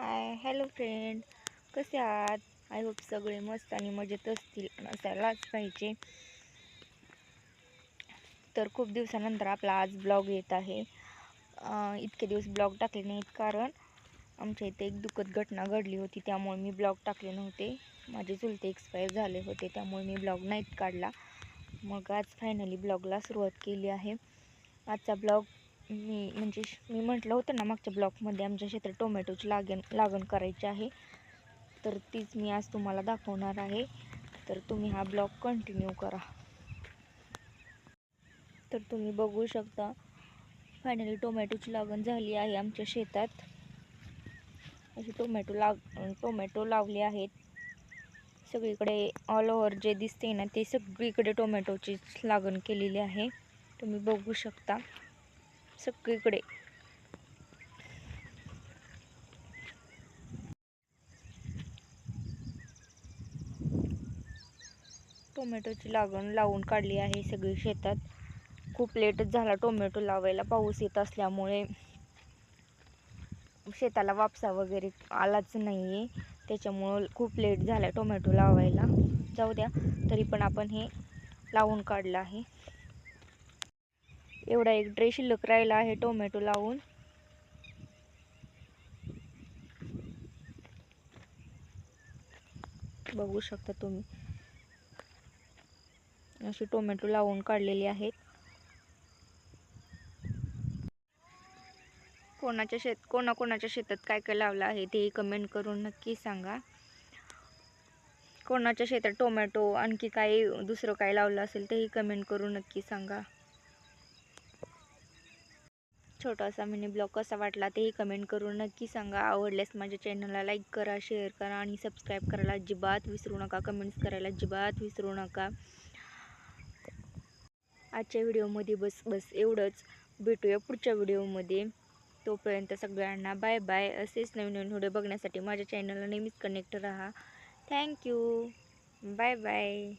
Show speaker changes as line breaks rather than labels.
Hi hello friend. कसे आहात? I hope सगळे मस्त आणि मजेत असतील असायलाच पाहिजे. तर खूप दिवसानंतर आपला आज ब्लॉग येत आहे. इतके दिवस ब्लॉग टाकले नाहीत कारण आमच्या इथे एक दुःखद घटना घडली होती त्यामुळे मी ब्लॉग टाकले नव्हते. माझे चुलते एक्सपायर झाले होते त्यामुळे मी ब्लॉग नाहीत काढला. मग आज फायनली ब्लॉगला सुरुवात केली आहे. आजचा ब्लॉग मी म्हणजे मी म्हटलं होतं ना मागच्या ब्लॉकमध्ये आमच्या शेतात टोमॅटोची लागण लागण करायची आहे. तर तीच मी आज तुम्हाला दाखवणार आहे. तर तुम्ही हा ब्लॉग कंटिन्यू करा. तर तुम्ही बघू शकता फायनली टोमॅटोची लागण झाली आहे आमच्या शेतात. असे टोमॅटो लाग टोमॅटो लावले आहेत. सगळीकडे ऑल ओव्हर जे दिसते ना ते सगळीकडे टोमॅटोचीच लागण केलेली आहे. तुम्ही बघू शकता. सगळीकडे. टोमॅटोची लागण लावून काढली आहे सगळी शेतात. खूप लेटच झाला टोमॅटो लावायला. पाऊस येत असल्यामुळे शेताला वापसा वगैरे आलाच नाही आहे त्याच्यामुळं खूप लेट झाला टोमॅटो लावायला. जाऊ द्या तरी पण आपण हे लावून काढलं आहे. एवढा एक ड्रेस शिल्लक राहिला आहे टोमॅटो लावून. बघू शकता तुम्ही. अशी टोमॅटो लावून काढलेले आहेत. कोणाच्या शेत कोणाकोणाच्या शेतात काय काय लावलं आहे ते कमेंट करून नक्की सांगा. कोणाच्या शेतात टोमॅटो आणखी काही दुसरं काय लावलं असेल तेही कमेंट करून नक्की सांगा. छोटासा मिनी ब्लॉग कसा वाटला तेही कमेंट करून नक्की सांगा. आवडल्यास माझ्या चॅनलला लाईक करा शेअर करा आणि सबस्क्राईब करायला अजिबात विसरू नका. कमेंट्स करायला अजिबात विसरू नका. आजच्या व्हिडिओमध्ये बस बस एवढंच. भेटूया पुढच्या व्हिडिओमध्ये तोपर्यंत सगळ्यांना बाय बाय असेच नवीन नवीन व्हिडिओ बघण्यासाठी माझ्या चॅनलला नेहमीच कनेक्ट राहा. Thank you bye bye